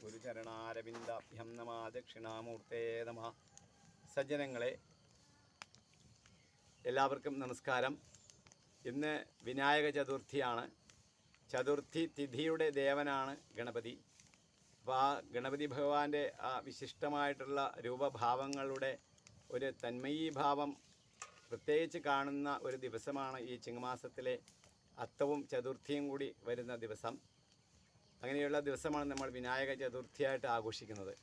ഗുരുചരണാരവിന്ദാഭ്യം നമ. ദക്ഷിണാമൂർത്തേ നമ. സജ്ജനങ്ങളെ എല്ലാവർക്കും നമസ്കാരം. ഇന്ന് വിനായക ചതുർത്ഥിയാണ്. ചതുർത്ഥി തിഥിയുടെ ദേവനാണ് ഗണപതി. അപ്പോൾ ആ ഗണപതി ഭഗവാന്റെ ആ വിശിഷ്ടമായിട്ടുള്ള രൂപഭാവങ്ങളുടെ ഒരു തന്മയീഭാവം പ്രത്യേകിച്ച് കാണുന്ന ഒരു ദിവസമാണ് ഈ ചിങ്ങമാസത്തിലെ അത്തവും ചതുർത്ഥിയും കൂടി വരുന്ന ദിവസം. അങ്ങനെയുള്ള ദിവസമാണ് നമ്മൾ വിനായക ചതുർത്ഥിയായിട്ട് ആഘോഷിക്കുന്നത്.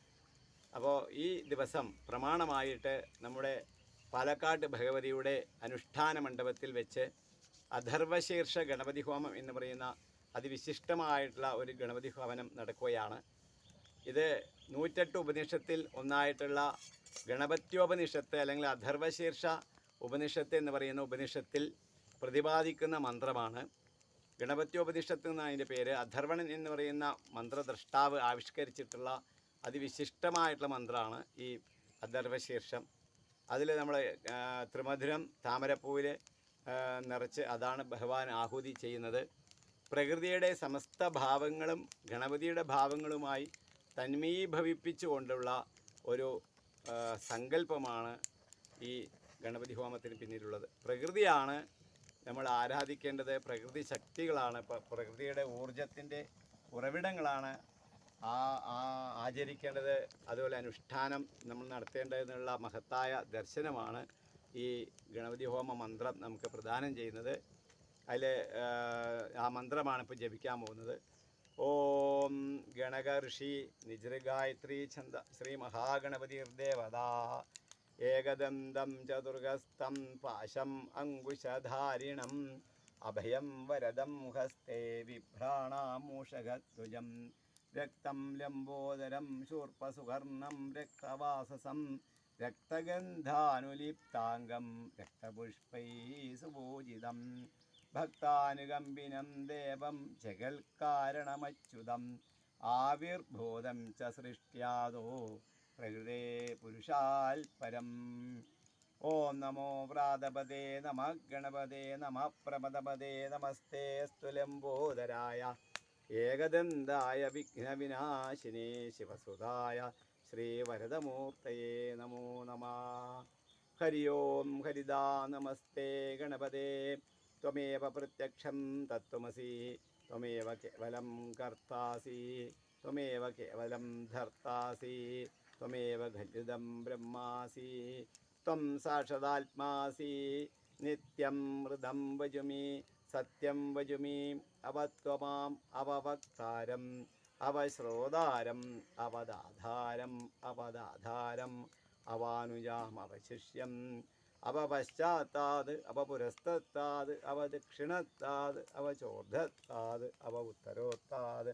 അപ്പോൾ ഈ ദിവസം പ്രമാണമായിട്ട് നമ്മുടെ പാലക്കാട് ഭഗവതിയുടെ അനുഷ്ഠാന മണ്ഡപത്തിൽ വെച്ച് അഥർവശീർഷ ഗണപതി ഹോമം എന്ന് പറയുന്ന അതിവിശിഷ്ടമായിട്ടുള്ള ഒരു ഗണപതി ഹോമനം നടക്കുകയാണ്. ഇത് നൂറ്റെട്ട് ഉപനിഷത്തിൽ ഒന്നായിട്ടുള്ള ഗണപത്യോപനിഷത്ത് അല്ലെങ്കിൽ അഥർവശീർഷ ഉപനിഷത്ത് എന്ന് പറയുന്ന ഉപനിഷത്തിൽ പ്രതിപാദിക്കുന്ന മന്ത്രമാണ്. ഗണപത്യോപനിഷത്ത് എന്ന അതിന്റെ പേര്. അഥർവണൻ എന്ന് പറയുന്ന മന്ത്രദ്രഷ്ടാവ് ആവിഷ്കരിച്ചിട്ടുള്ള അതിവിശിഷ്ടമായിട്ടുള്ള മന്ത്രമാണ് ഈ അഥർവശീർഷം അതിൽ നമ്മൾ ത്രിമധുരം താമരപ്പൂവിൽ നിറച്ച് അതാണ് ഭഗവാൻ ആഹുതി ചെയ്യുന്നത്. പ്രകൃതിയുടെ സമസ്ത ഭാവങ്ങളും ഗണപതിയുടെ ഭാവങ്ങളുമായി തന്മീഭവിപ്പിച്ചുകൊണ്ടുള്ള ഒരു സങ്കല്പമാണ് ഈ ഗണപതി ഹോമത്തിന് പിന്നിലുള്ളത്. പ്രകൃതിയാണ് നമ്മൾ ആരാധിക്കേണ്ടത് പ്രകൃതി ശക്തികളാണ്. പ്രകൃതിയുടെ ഊർജത്തിന്റെ ഉറവിടങ്ങളാണ് ആ ആ ആചരിക്കേണ്ടത്. അതുപോലെ അനുഷ്ഠാനം നമ്മൾ നടത്തേണ്ടതെന്നുള്ള മഹത്തായ ദർശനമാണ് ഈ ഗണപതി ഹോമ മന്ത്രം നമുക്ക് പ്രദാനം ചെയ്യുന്നത്. അതിൽ ആ മന്ത്രമാണ് ഇപ്പോൾ ജപിക്കാൻ പോകുന്നത്. ഓം ഗണകർഷി നിജൃഗായത്രി ചന്ദ ശ്രീ മഹാഗണപതിർദേവത ഏകദന്തം ചതുർഗസ്തം പാശം അങ്കുശധാരിണം. അഭയം വരദം ഹസ്തേ വിഭ്രാണാമൂഷകധ്വജം. രക്തം ലംബോദരം ശൂർപ്പസുകർണം രക്തവാസസം. രക്തഗന്ധാനുലിപ്താംഗം രക്തപുഷ്പൈ സുപൂജിതം ഭക്താനുകമ്പിനം ദേവം ജഗൽക്കാരണമച്യുതം ആവിർഭൂതം ച സൃഷ്ട്യാദോ പ്രകൃതേ പുരുഷാൽ പരം ഓം നമോ വ്രാതപദേ നമ ഗണപതേ നമ പ്രമദപദേ നമസ്തേ സ്തുലംബോദരായ ഏകദന്തായ വിഘ്നവിനാശിനേ ശിവസുതായ ശ്രീവരദമൂർത്തയേ നമോ നമ ഹരി ഓം ഹരിദാ നമസ്തേ ഗണപതേ त्वमेव प्रत्यक्षं तत्त्वमसि त्वमेव केवलं कर्तासि त्वमेव केवलं धर्तासि त्वमेव घटितं ब्रह्मासि त्वं साक्षादात्मासि नित्यं मृदं वजुमि सत्यं वजुमि अवत्वमाम् अववक्तारम् अवश्रोतारम् अवदाधारम् अवदाधारम् अवानुजामवशिष्यम् അവപശ്ചാത്താത് അവപുരസ്തത്താത് അവദക്ഷിണത്താത് അവചോർധത്താത് അവ ഉത്തരോത്താത്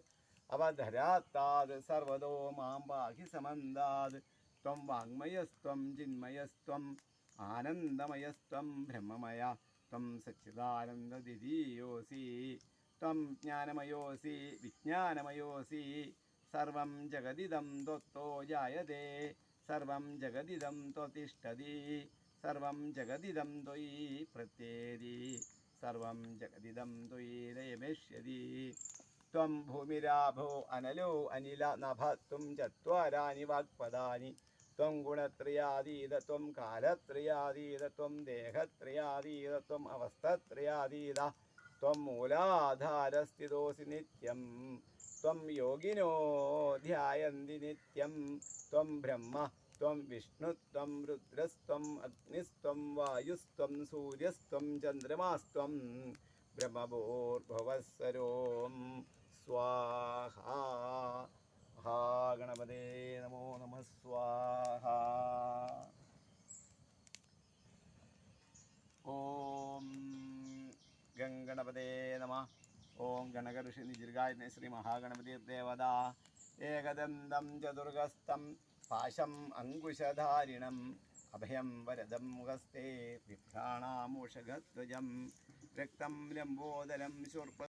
അവധരാത്താത് സർവതോ മാം പാഹി സമന്താത്. ത്വം വാങ്മയസ്ത്വം ചിന്മയസ്ത്വം ആനന്ദമയസ്ത്വം ബ്രഹ്മമയ. ത്വം സച്ചിദാനന്ദദിതീയോസി ത്വം ജ്ഞാനമയോസി വിജ്ഞാനമയോസി. സർവം ജഗതിദം ത്വത്തോ ജായതേ. സർവം ജഗതിദം ത്വതിഷ്ഠതി. സർവം ജഗതിദം ത്വയി പ്രത്യേതി. സർവം ജഗതിദം ത്വയി ലയമേഷ്യതി ത്വം ഭൂമിരാഭോ അനലോ അനില നഭത്വം ചത്വാരാനി വാക്പദാനി ത്വം ഗുണത്രയാതീത ത്വം കാലത്രയാതീത ത്വം ദേഹത്രയാതീത ത്വം അവസ്ഥത്രയാതീത ത്വം മൂലാധാരസ്ഥിതോസി നിത്യം ത്വം യോഗിനോ ധ്യായന്തി നിത്യം ത്വം ബ്രഹ്മ त्वं विष्णुत्वं रुद्रस्त्वम् अग्निस्त्वं वायुस्त्वं सूर्यस्त्वं चन्द्रमास्त्वं സ്വാഹാ മഹാഗണപതേ നമോ നമ സ്വാഹ ഓം ഗംഗണപതേ നമ ഓം ഗണകഋഷി നിജീർഘായ ശ്രീ മഹാഗണപതി ഏകദന്തം ചതുർഗസ്തം പാശം അങ്കുശധാരിണം അഭയം വരദം മുഖസ്തേ വിഭ്രാണാമൂഷകധ്വജം രക്തം ലംബോദരം ശൂർപ്പ